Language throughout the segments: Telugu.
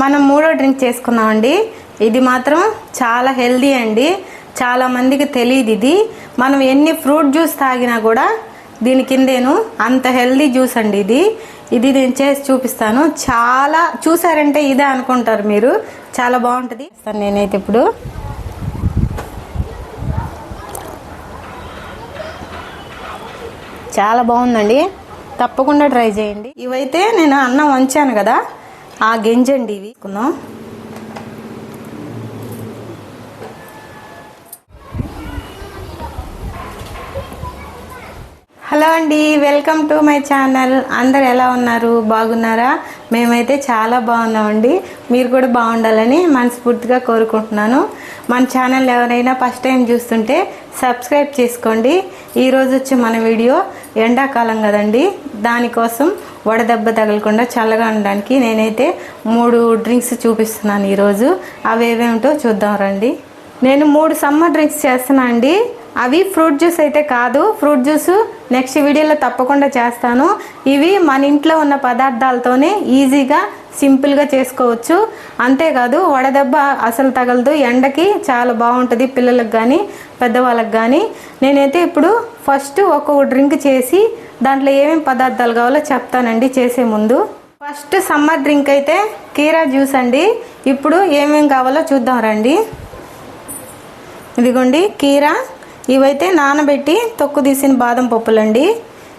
మనం మూడో డ్రింక్ చేసుకున్నామండి. ఇది మాత్రం చాలా హెల్దీ అండి. చాలా మందికి తెలియదు ఇది. మనం ఎన్ని ఫ్రూట్ జ్యూస్ తాగినా కూడా దీని కిందేను అంత హెల్దీ జ్యూస్ అండి ఇది. ఇది నేను చేసి చూపిస్తాను. చాలా చూసారంటే ఇదే అనుకుంటారు మీరు. చాలా బాగుంటుంది. నేనైతే ఇప్పుడు. చాలా బాగుందండి. తప్పకుండా ట్రై చేయండి. ఇవైతే నేను అన్నం వంచాను కదా. ఆ గింజండి ఇవి. హలో అండి వెల్కమ్ టు మై ఛానల్. అందరు ఎలా ఉన్నారు? బాగున్నారా? మేమైతే చాలా బాగున్నామండి. మీరు కూడా బాగుండాలని మనస్ఫూర్తిగా కోరుకుంటున్నాను. మన ఛానల్ ఎవరైనా ఫస్ట్ టైం చూస్తుంటే సబ్స్క్రైబ్ చేసుకోండి. ఈరోజు వచ్చే మన వీడియో ఎండాకాలం కదండి. దానికోసం వడదెబ్బ తగలకుండా చల్లగా ఉండడానికి నేనైతే మూడు డ్రింక్స్ చూపిస్తున్నాను ఈరోజు. అవి ఏవేమిటో చూద్దాం రండి. నేను మూడు సమ్మర్ డ్రింక్స్ చేస్తున్నా అండి. అవి ఫ్రూట్ జ్యూస్ అయితే కాదు. ఫ్రూట్ జ్యూస్ నెక్స్ట్ వీడియోలో తప్పకుండా చేస్తాను. ఇవి మన ఇంట్లో ఉన్న పదార్థాలతోనే ఈజీగా సింపుల్గా చేసుకోవచ్చు. అంతేకాదు వడదెబ్బ అసలు తగలదు. ఎండకి చాలా బాగుంటుంది పిల్లలకు కానీ పెద్దవాళ్ళకి కానీ నేనైతే ఇప్పుడు ఫస్ట్ ఒక్కొక్క డ్రింక్ చేసి దాంట్లో ఏమేమి పదార్థాలు కావాలో చెప్తానండి చేసే ముందు. ఫస్ట్ సమ్మర్ డ్రింక్ అయితే కీరా జ్యూస్ అండి. ఇప్పుడు ఏమేమి కావాలో చూద్దాం రండి. ఇదిగోండి కీరా. ఇవైతే నానబెట్టి తొక్కు తీసిన బాదం పప్పులండి.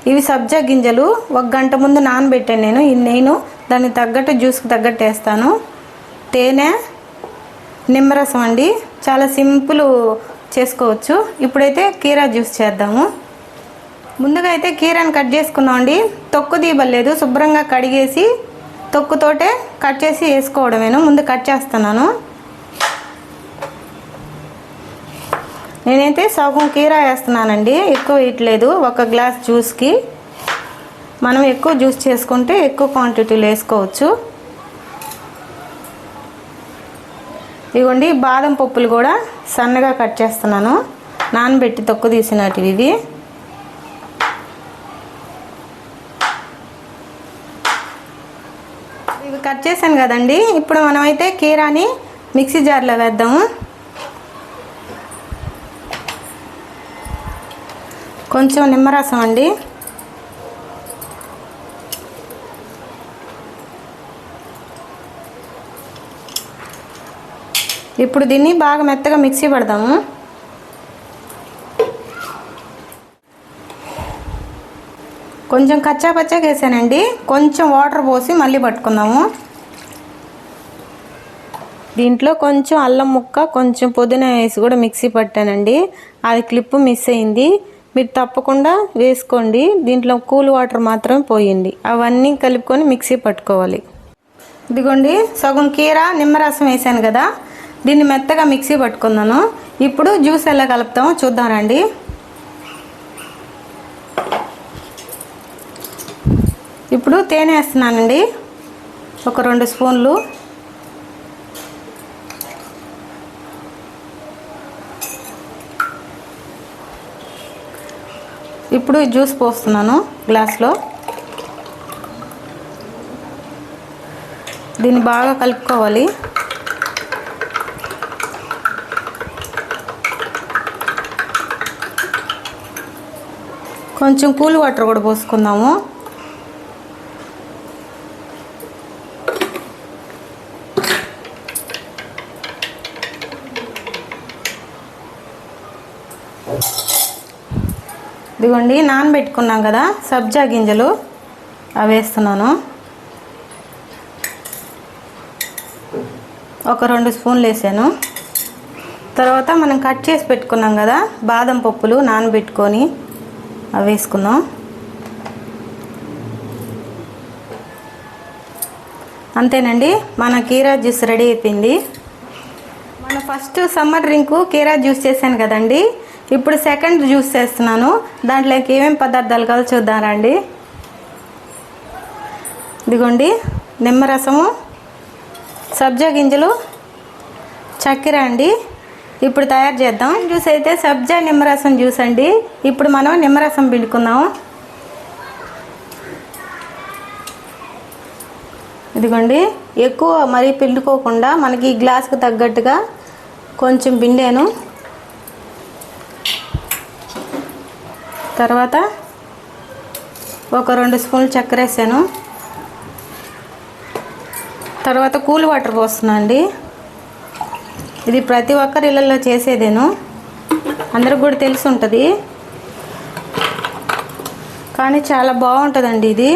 ఇవి సబ్జా గింజలు. ఒక గంట ముందు నానబెట్టాను నేను నేను దానికి తగ్గట్టు జ్యూస్కి తగ్గట్టు వేస్తాను. తేనె నిమ్మరసం అండి. చాలా సింపుల్ చేసుకోవచ్చు. ఇప్పుడైతే కీరా జ్యూస్ చేద్దాము. ముందుగా అయితే కీరాని కట్ చేసుకున్నామండి తొక్కు తీయబడలేదు శుభ్రంగా కడిగేసి తొక్కుతోటే కట్ చేసి వేసుకోవడమేను. ముందు కట్ చేస్తున్నాను. నేనైతే సగం కీరా వేస్తున్నానండి. ఎక్కువ వేయట్లేదు ఒక గ్లాస్ జ్యూస్కి. మనం ఎక్కువ జ్యూస్ చేసుకుంటే ఎక్కువ క్వాంటిటీలో వేసుకోవచ్చు. ఇవ్వండి బాదం పప్పులు కూడా సన్నగా కట్ చేస్తున్నాను. నానబెట్టి తొక్కు తీసినటివి ఇవి. కట్ చేశాను కదండి. ఇప్పుడు మనమైతే కీరాని మిక్సీ జార్లో వేద్దాము. కొంచెం నిమ్మరసం అండి. ఇప్పుడు దీన్ని బాగా మెత్తగా మిక్సీ పడదాము. కొంచెం కచ్చా పచ్చాగా వేసానండి. కొంచెం వాటర్ పోసి మళ్ళీ పట్టుకుందాము. దీంట్లో కొంచెం అల్లం ముక్క కొంచెం పుదీనా వేసి కూడా మిక్సీ పట్టానండి. అది క్లిప్ మిస్ అయింది. మీరు తప్పకుండా వేసుకోండి. దీంట్లో కూల్ వాటర్ మాత్రం పోయండి. అవన్నీ కలుపుకొని మిక్సీ పట్టుకోవాలి. ఇదిగోండి సగం కీర నిమ్మరసం వేసాను కదా. దీన్ని మెత్తగా మిక్సీ పట్టుకున్నాను ఇప్పుడు జ్యూస్ ఎలా కలుపుతామో చూద్దాం రండి. ఇప్పుడు తేనె వేస్తున్నానండి. ఒక రెండు స్పూన్లు. ఇప్పుడు జ్యూస్ పోస్తున్నాను గ్లాస్లో. దీన్ని బాగా కలుపుకోవాలి. కొంచెం కూల్ వాటర్ కూడా పోసుకుందాము. ఇదిగోండి నానబెట్టుకున్నాం కదా సబ్జా గింజలు. అవి వేస్తున్నాను. ఒక రెండు స్పూన్లు వేసాను. తర్వాత మనం కట్ చేసి పెట్టుకున్నాం కదా బాదం పప్పులు నానబెట్టుకొని అవి వేసుకున్నాం అంతేనండి మన కీరా జ్యూస్ రెడీ అయిపోయింది. మన ఫస్ట్ సమ్మర్ డ్రింకు కీరా జ్యూస్ చేశాను కదండి. ఇప్పుడు సెకండ్ జ్యూస్ చేస్తున్నాను. దాంట్లోకి ఏమేమి పదార్థాలు కావాలో చూద్దామండి ఇదిగోండి నిమ్మరసము సబ్జా గింజలు చక్కెర అండి. ఇప్పుడు తయారు చేద్దాం. జ్యూస్ అయితే సబ్జా నిమ్మరసం జ్యూస్ అండి. ఇప్పుడు మనం నిమ్మరసం పిండుకుందాం. ఇదిగోండి ఎక్కువ మరీ పిండుకోకుండా మనకి ఈ గ్లాస్కి తగ్గట్టుగా కొంచెం పిండాను. తర్వాత ఒక రెండు స్పూన్లు చక్కెర వేసాను. తర్వాత కూల్ వాటర్ పోస్తున్నా అండి. ఇది ప్రతి ఒక్కరి ఇళ్ళల్లో చేసేదేను. అందరికి కూడా తెలిసి ఉంటుంది. కానీ చాలా బాగుంటుందండి ఇది.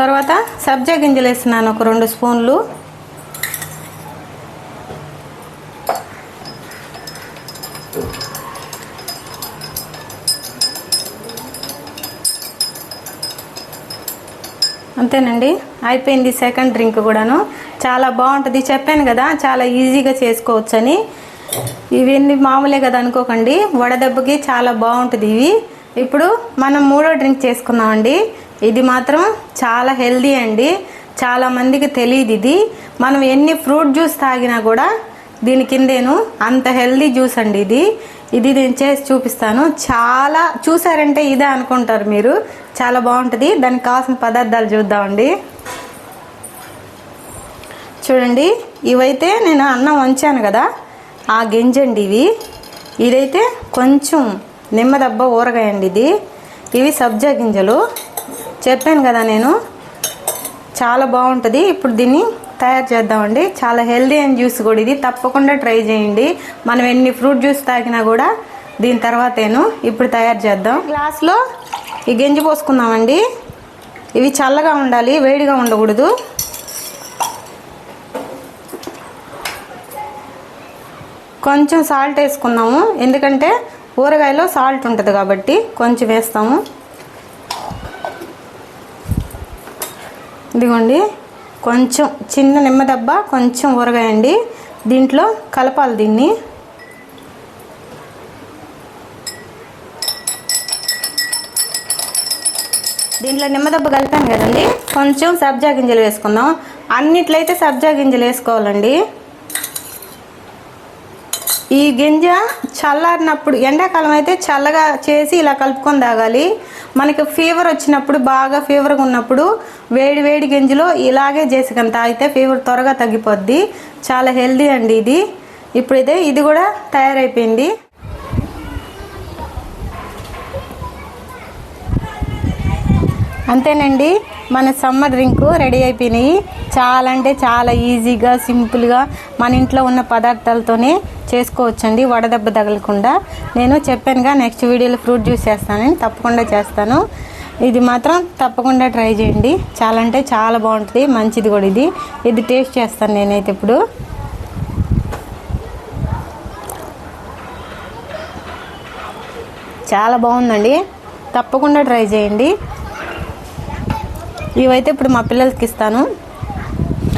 తర్వాత సబ్జా గింజలు వేస్తున్నాను ఒక రెండు స్పూన్లు. అంతేనండి. అయిపోయింది సెకండ్ డ్రింక్ కూడాను. చాలా బాగుంటుంది. చెప్పాను కదా చాలా ఈజీగా చేసుకోవచ్చని. ఇవన్నీ మామూలే కదా అనుకోకండి. వడదెబ్బకి చాలా బాగుంటుంది ఇవి. ఇప్పుడు మనం మూడో డ్రింక్ చేసుకుందామండి. ఇది మాత్రం చాలా హెల్దీ అండి. చాలా మందికి తెలియదు ఇది. మనం ఎన్ని ఫ్రూట్ జ్యూస్ తాగినా కూడా దీని కిందేను అంత హెల్దీ జ్యూస్ అండి ఇది. ఇది నేను చేసి చూపిస్తాను. చాలా చూసారంటే ఇదే అనుకుంటారు మీరు. చాలా బాగుంటుంది. దానికి కావాల్సిన పదార్థాలు చూద్దామండి. చూడండి. ఇవైతే నేను అన్నం వంచాను కదా. ఆ గింజండి ఇవి. ఇదైతే కొంచెం నిమ్మదబ్బ ఊరగాయండి ఇది. ఇవి సబ్జా గింజలు. చెప్పాను కదా నేను. చాలా బాగుంటుంది. ఇప్పుడు దీన్ని తయారు చేద్దామండి. చాలా హెల్దీ అండ్ జ్యూస్ కూడా ఇది. తప్పకుండా ట్రై చేయండి. మనం ఎన్ని ఫ్రూట్ జ్యూస్ తాగినా కూడా దీని తర్వాతేను ఇప్పుడు తయారు చేద్దాం. గ్లాస్లో ఈ గింజ పోసుకుందామండి. ఇవి చల్లగా ఉండాలి వేడిగా ఉండకూడదు. కొంచెం సాల్ట్ వేసుకుందాము. ఎందుకంటే ఊరగాయలో సాల్ట్ ఉంటుంది కాబట్టి కొంచెం వేస్తాము. ఇదిగోండి. కొంచెం చిన్న నిమ్మదబ్బ కొంచెం ఊరగాయండి దీంట్లో కలపాలి దీన్ని. దీంట్లో నిమ్మదబ్బ కలిపాను కదండి. కొంచెం సబ్జా గింజలు వేసుకుందాం. అన్నిట్లో అయితే సబ్జా గింజలు వేసుకోవాలండి. ఈ గింజ చల్లారినప్పుడు ఎండాకాలం అయితే చల్లగా చేసి ఇలా కలుపుకొని తాగాలి. మనకి ఫీవర్ వచ్చినప్పుడు బాగా ఫీవర్గా ఉన్నప్పుడు వేడి వేడి గింజలో ఇలాగే చేసి తాగితే ఫీవర్ త్వరగా తగ్గిపోద్ది. చాలా హెల్దీ అండి ఇది. ఇప్పుడైతే ఇది కూడా తయారైపోయింది. అంతేనండి మన సమ్మర్ డ్రింకు రెడీ అయిపోయినాయి. చాలా అంటే చాలా ఈజీగా సింపుల్గా మన ఇంట్లో ఉన్న పదార్థాలతోనే చేసుకోవచ్చండి. వడదెబ్బ తగలకుండా. నేను చెప్పానుగా నెక్స్ట్ వీడియోలో ఫ్రూట్ జ్యూస్ చేస్తానని తప్పకుండా చేస్తాను. ఇది మాత్రం తప్పకుండా ట్రై చేయండి. చాలా అంటే చాలా బాగుంటుంది మంచిది కూడా ఇది. ఇది టేస్ట్ చేస్తాను నేనైతే ఇప్పుడు. చాలా బాగుందండి. తప్పకుండా ట్రై చేయండి. ఇవైతే ఇప్పుడు మా పిల్లలకి ఇస్తాను.